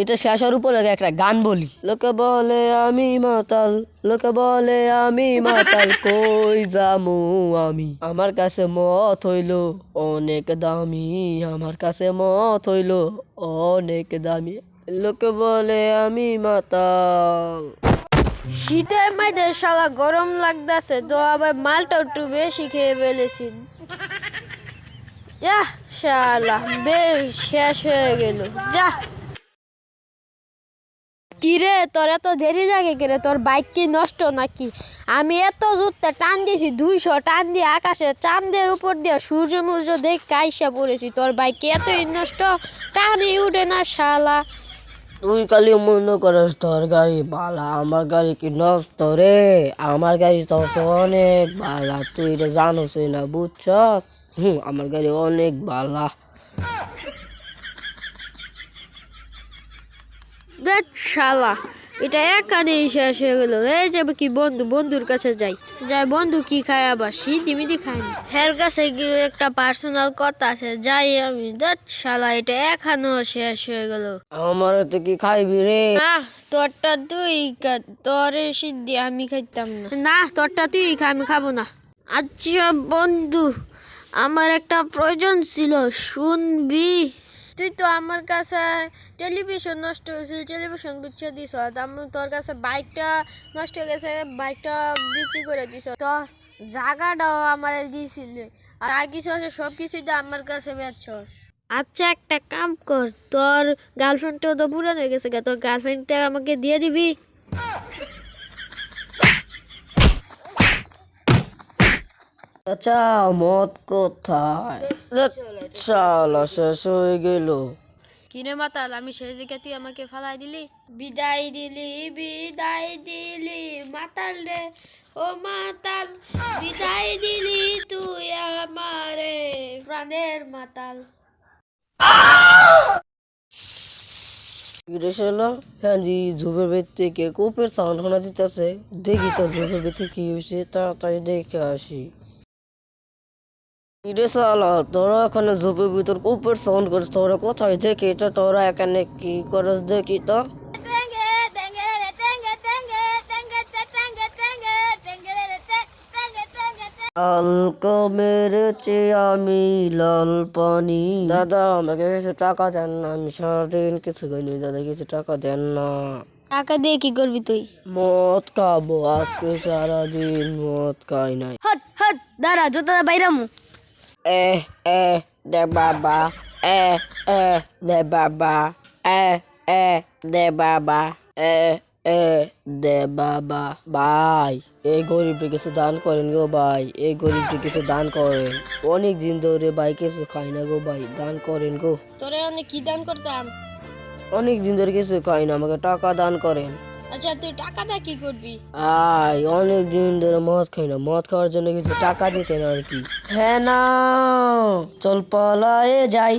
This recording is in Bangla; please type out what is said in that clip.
এটা শেষ হওয়ার উপরে একটা গান বলি। লোকে বলে আমি মাতাল লোকে বলে আমি মাতাল কই যামু আমি? আমার কাছে মত হইল অনেক দামি আমার কাছে মত হইল অনেক দামি। লোকে বলে আমি মাতাল। শীতের মধ্যে শালা গরম লাগতেছে তো আবার মালটা একটু বেশি খেয়ে ফেলেছি। যা শালা বেশ শেষ হয়ে গেল। যা কিরে, তোর এত দেরি লাগে কিরে তোর বাইক কি নষ্ট নাকি? আমি এত জুততে টান দিয়েছি দুইশো টান দিয়ে আকাশে চাঁদের উপর দিয়ে সূর্য মূর্য দেখ কাইসা পড়েছি। তোর বাইক কি এতই নষ্ট, টানই উঠে না শালা। তুই খালি মনে করিস, তোর গাড়ি বালা, আমার গাড়ি কি নষ্ট রে? আমার গাড়ি তো হচ্ছে অনেক বালা, তুই এটা জানোসই না, বুঝছস? হুম, আমার গাড়ি অনেক বালা দেখ শালা। এটা এখানেই শেষ হয়ে গেল। এই যাবে কি বন্ধু বন্ধুর কাছে যাই। যাই বন্ধু কি খায় আবার? সিদ্ধি মিদি খায় না। হের কাছে গিয়ে একটা পার্সোনাল কথা আছে যাই আমি। দেখ শালা এটা এখানেও শেষ হয়ে গেল। আমার তো কি খাইবি রে? না তোরটা তুই তোর সিদ্ধি আমি খাইতাম না। না তোরটা তুই খা আমি খাব না। আচ্ছা বন্ধু আমার একটা প্রয়োজন ছিল শুনবি? তুই তো আমার কাছে টেলিভিশন নষ্ট হয়েছে টেলিভিশন বুঝছে দিস আমি তোর কাছে বাইকটা নষ্ট হয়ে গেছে বাইকটা বিক্রি করে দিস তো জায়গাটাও আমার দিয়েছিল আর যা কিছু আছে সব কিছুটা আমার কাছে বেচছ আচ্ছা একটা কাম কর তোর গার্লফ্রেন্ডটাও তো পুরান হয়ে গেছে গা, তোর গার্লফ্রেন্ডটা আমাকে দিয়ে দিবি? আচ্ছা মত কোথায়? শালা শেষ হয়ে গেল। কিনে মাতাল আমি সেই দিকে তুই আমাকে ফালাই দিলি? বিদায় দিলি বিদায় দিলি মাতাল রে। ও মাতাল বিদায় দিলি তুই আমারে প্রাণের মাতাল। কিরে শালা? হ্যাঁ জি জুবের বেদ থেকে কোপের সাউন্ড শোনা দিতেছে দেখি তো জুবের বেদ কি হয়েছে তাড়াতাড়ি দেখে আসি। শালা তোরা এখানে জুবের ভিতর কোপের সাউন্ড করছ তোরা কোথায় দেখি তো তোরা এখানে কি করস দেখি তো। মেরেছে আমি লাল পানি। দাদা আমাকে কিছু টাকা দেন না আমি সারাদিন কিছু খাইনি দাদা কিছু টাকা দেন না। টাকা দিয়ে কি করবি তুই? মদ খাব আজকে সারাদিন মদ খাই নাই। হট হট দাঁড়া জোতা বাইরামু। এ এ দে বাবা এ এ দে বাবা এ এ দে বাবা এ এ দে বাবা ভাই এই গরিবটি কিছু দান করেন গো ভাই এই গরিবটি কিছু দান করেন। অনেক দিন ধরে ভাই কিছু খাই না গো ভাই দান করেন গো। তোরে অনেক কি দান করতাম? অনেক দিন ধরে কিছু খাই না আমাকে টাকা দান করেন। আচ্ছা তুই টাকাটা কি করবি? আয়, অনেক দিন ধরে মদ খাই না। মদ খাওয়ার জন্য কিছু টাকা দিতে না আর কি। হ্যাঁ না চল পালায়ে যাই।